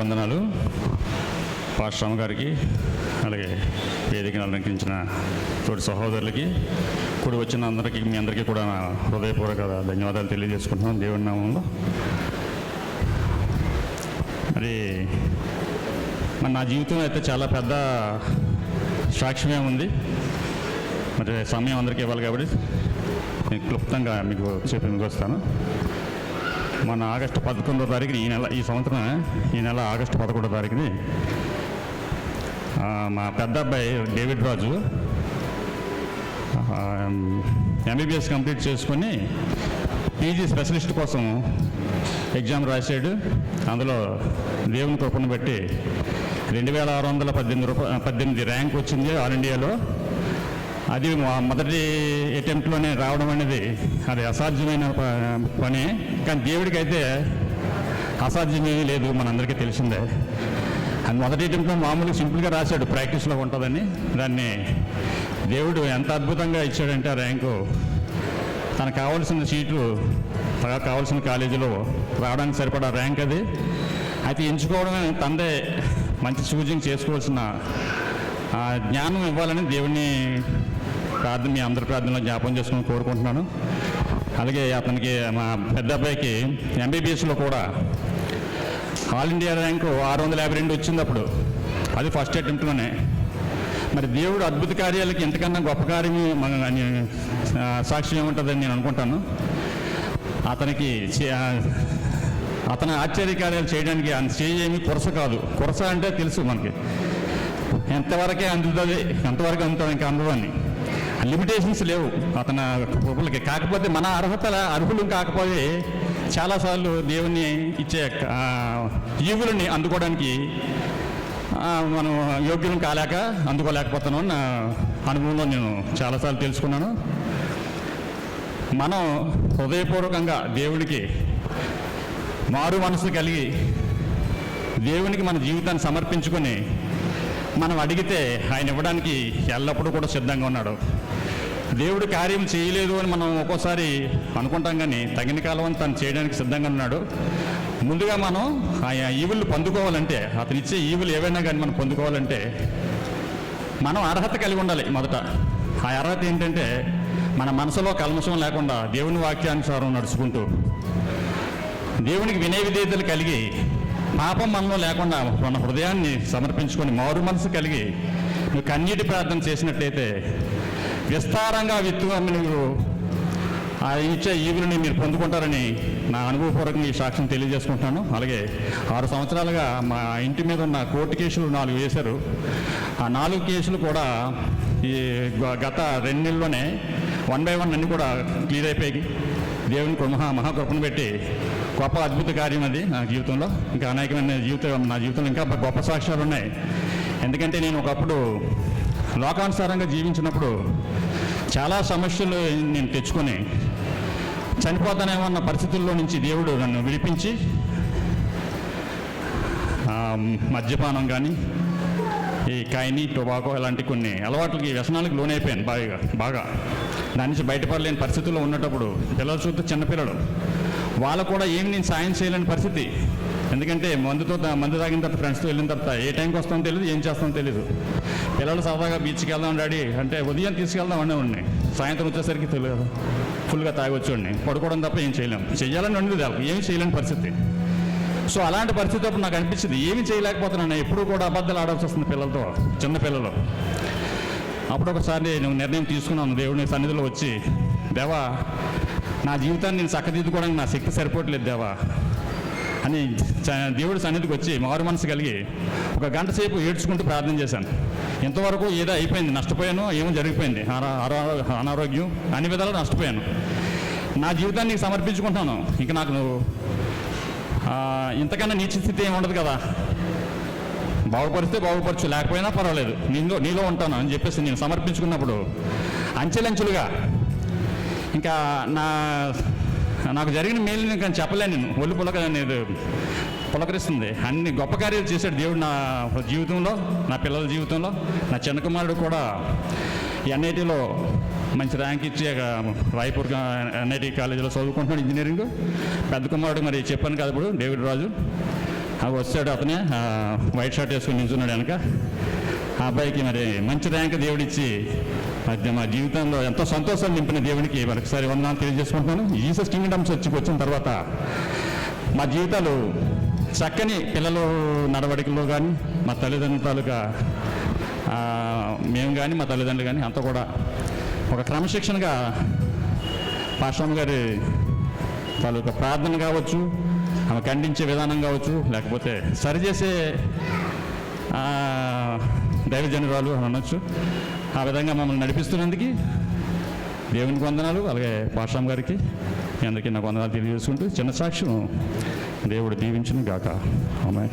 వందనాలు. పాశ్రామ గారికి అలాగే వేదికను అలంకరించిన తోటి సహోదరులకి ఇప్పుడు వచ్చిన అందరికీ మీ అందరికీ కూడా నా హృదయపూర్వక ధన్యవాదాలు తెలియజేసుకుంటున్నాను. దేవుడి నామంలో. మరి మరి నా జీవితం అయితే చాలా పెద్ద సాక్ష్యమే ఉంది. మరి సమయం అందరికీ ఇవ్వాలి కాబట్టి నేను క్లుప్తంగా మీకు చెప్పి మీకు వస్తాను మన ఆగస్టు పదకొండో తారీఖున ఈ నెల ఈ సంవత్సరం ఈ నెల ఆగస్టు పదకొండో తారీఖుని మా పెద్ద అబ్బాయి డేవిడ్ రాజు ఎంబీబీఎస్ కంప్లీట్ చేసుకొని పీజీ స్పెషలిస్ట్ కోసం ఎగ్జామ్ రాశాడు. అందులో దేవుని కృపను బట్టి రెండు వేల ఆరు వందల పద్దెనిమిది రూపాయ పద్దెనిమిది ర్యాంక్ వచ్చింది ఆల్ ఇండియాలో. అది మా మొదటి అటెంప్ట్లోనే రావడం అనేది అది అసాధ్యమైన పని. కానీ దేవుడికి అయితే అసాధ్యమేమీ లేదు మనందరికీ తెలిసిందే. అది మొదటి అటెంప్ట్లో మామూలుగా సింపుల్గా రాశాడు ప్రాక్టీస్లో ఉంటుందని. దాన్ని దేవుడు ఎంత అద్భుతంగా ఇచ్చాడంటే ఆ ర్యాంకు. తనకు కావాల్సిన సీట్లు తనకు కావాల్సిన కాలేజీలో రావడానికి సరిపడా ర్యాంక్ అది. అయితే ఎంచుకోవడమే తందే మంచి చూజింగ్ చేసుకోవాల్సిన ఆ, జ్ఞానం ఇవ్వాలని దేవుని ప్రార్థన మీ అందరి ప్రార్థనలో జ్ఞాపం చేసుకుని కోరుకుంటున్నాను. అలాగే అతనికి మా పెద్ద అబ్బాయికి ఎంబీబీఎస్లో కూడా ఆల్ ఇండియా ర్యాంకు ఆరు వందల యాభై రెండు వచ్చింది అప్పుడు అది ఫస్ట్ అటెంప్ట్లోనే మరి దేవుడు అద్భుత కార్యాలకి ఎంతకన్నా గొప్ప కార్యం మన అని, సాక్ష్యం ఏముంటుందని నేను అనుకుంటాను. అతనికి చే- ఆ, ఆశ్చర్య కార్యాలు చేయడానికి అంత చేయేమి కొరస కాదు. కొరస అంటే తెలుసు మనకి. ఎంతవరకే అందుతుంది ఎంతవరకు అందుతుంది ఇంకా అందదని లిమిటేషన్స్ లేవు అతని కృపలకి కాకపోతే మన అర్హతల అర్హులు కాకపోతే చాలాసార్లు దేవుని ఇచ్చే జీవులని అందుకోవడానికి మనం యోగ్యం కాలేక అందుకోలేకపోతున్నాం నా అనుభవంలో నేను చాలాసార్లు తెలుసుకున్నాను. మనం హృదయపూర్వకంగా దేవుడికి మారు మనసు కలిగి దేవునికి మన జీవితాన్ని సమర్పించుకొని మనం అడిగితే ఆయన ఇవ్వడానికి ఎల్లప్పుడూ కూడా సిద్ధంగా ఉన్నాడు. దేవుడు కార్యం చేయలేదు అని మనం ఒక్కోసారి అనుకుంటాం కానీ తగిన కాలం తను చేయడానికి సిద్ధంగా ఉన్నాడు. ముందుగా మనం ఆయన ఈవులు పొందుకోవాలంటే అతను ఇచ్చే ఈవులు ఏవైనా కానీ మనం పొందుకోవాలంటే మనం అర్హత కలిగి ఉండాలి మొదట. ఆ అర్హత ఏంటంటే మన మనసులో కల్మషం లేకుండా దేవుని వాక్యానుసారం నడుచుకుంటూ దేవునికి వినయ విధేయతలు కలిగి పాపం మనలో లేకుండా మన హృదయాన్ని సమర్పించుకొని మారు మనసు కలిగి నువ్వు కన్నీటి ప్రార్థన చేసినట్లయితే విస్తారంగా విత్తుగా మీరు ఆ ఇచ్చే ఈవులని మీరు పొందుకుంటారని నా అనుభవపూర్వకంగా ఈ సాక్ష్యం తెలియజేసుకుంటున్నాను. అలాగే ఆరు సంవత్సరాలుగా మా ఇంటి మీద ఉన్న కోర్టు కేసులు నాలుగు వేశారు. ఆ నాలుగు కేసులు కూడా ఈ గత రెండు నెలల్లోనే వన్ బై వన్ అన్ని కూడా క్లియర్ అయిపోయి దేవుని మహా మహాకృపను పెట్టి గొప్ప అద్భుత కార్యం అది నా జీవితంలో. ఇంకా అనేకమైన జీవితం నా జీవితంలో ఇంకా గొప్ప సాక్ష్యాలు ఉన్నాయి. ఎందుకంటే నేను ఒకప్పుడు లోకానుసారంగా జీవించినప్పుడు చాలా సమస్యలు నేను తెచ్చుకొని చనిపోతానేమో అన్న పరిస్థితుల్లో నుంచి దేవుడు నన్ను విడిపించి మద్యపానం కానీ ఈ కాయని టొబాకో ఇలాంటి కొన్ని అలవాట్లకి వ్యసనాలకు లోనైపోయాను బాగా బాగా. దాని నుంచి బయటపడలేని పరిస్థితుల్లో ఉన్నప్పుడు పిల్లలు చూస్తే చిన్నపిల్లలు వాళ్ళకు కూడా ఏమి నేను సాయం చేయలేని పరిస్థితి. ఎందుకంటే మందుతో మందు తాగిన తర్వాత ఫ్రెండ్స్తో వెళ్ళిన తర్వాత ఏ టైంకి వస్తామో తెలియదు ఏం చేస్తామో తెలియదు పిల్లలు సరదాగా బీచ్కి వెళ్దాం డాడీ అంటే ఉదయం తీసుకెళ్దాం అనే ఉండి సాయంత్రం వచ్చేసరికి తెలియదు. ఫుల్గా తాగొచ్చుండి పడుకోవడం తప్ప ఏం చేయలేము చేయాలని ఉండేది వాళ్ళకి ఏమి చేయలేని పరిస్థితి. సో అలాంటి పరిస్థితి అప్పుడు నాకు అనిపించింది. ఏమి చేయలేకపోతున్నాను. ఎప్పుడూ కూడా అబద్ధాలు ఆడాల్సి వస్తుంది పిల్లలతో చిన్న పిల్లలు. అప్పుడు ఒకసారి నేను నిర్ణయం తీసుకున్నాను. దేవుని సన్నిధిలో వచ్చి దేవా నా జీవితాన్ని నేను చక్కదిద్దుకోవడానికి నా శక్తి సరిపోవట్లేదు దేవా. అని చ- దేవుడి సన్నిధికి వచ్చి మారు మనసు కలిగి ఒక గంట సేపు ఏడ్చుకుంటూ ప్రార్థన చేశాను. ఇంతవరకు ఏదో అయిపోయింది నష్టపోయాను ఏమో జరిగిపోయింది. అనారోగ్యం అన్ని విధాలు నష్టపోయాను. నా జీవితాన్ని నీకు సమర్పించుకుంటాను ఇంక నాకు నువ్వు ఇంతకన్నా నీచి స్థితి ఏమి ఉండదు కదా. బాగుపరిస్తే బాగుపరచు లేకపోయినా పర్వాలేదు. నీలో నీలో ఉంటాను అని చెప్పేసి నేను సమర్పించుకున్నప్పుడు అంచెలంచెలుగా ఇంకా నా నాకు జరిగిన మేలు నేను చెప్పలేను నేను. ఒళ్ళు పులక అనేది పులకరిస్తుంది. అన్ని గొప్ప కార్యాలు చేశాడు దేవుడు నా జీవితంలో నా పిల్లల జీవితంలో. నా చిన్న కుమారుడు కూడా ఎన్ఐటీలో మంచి ర్యాంక్ ఇచ్చి రాయపూర్ ఎన్ఐటి కాలేజీలో చదువుకుంటున్నాడు ఇంజనీరింగ్. పెద్ద కుమారుడు మరి చెప్పాను కదా ఇప్పుడు డేవిడ్ రాజు. అవి వచ్చాడు అతనే వైట్ షర్ట్ వేసుకుని నిల్చున్నాడు వెనక. ఆ అబ్బాయికి మరి మంచి ర్యాంక్ దేవుడిచ్చి అది మా జీవితంలో ఎంతో సంతోషం నింపిన దేవునికి మరొకసారి వందనాలు తెలియజేసుకుంటున్నాను. జీసస్ కింగ్డమ్స్ వచ్చి వచ్చిన తర్వాత మా జీవితాలు చక్కని పిల్లలు నడవడికలో కానీ మా తల్లిదండ్రుల తాలూకా మేము కానీ మా తల్లిదండ్రులు కానీ అంతా కూడా ఒక క్రమశిక్షణగా పాశ్రమ గారి తాలూకా ప్రార్థన కావచ్చు ఆమె ఖండించే విధానం కావచ్చు లేకపోతే సరిచేసే ఆ, దైవజనురాలు అని అనొచ్చు. ఆ విధంగా మమ్మల్ని నడిపిస్తున్నందుకు దేవునికి వందనాలు అలాగే పాషాం గారికి మీ అందరికీ నాకు వందనాలు తెలియజేసుకుంటూ చిన్న సాక్ష్యం దేవుడు దీవించును గాక. అమ్మాయి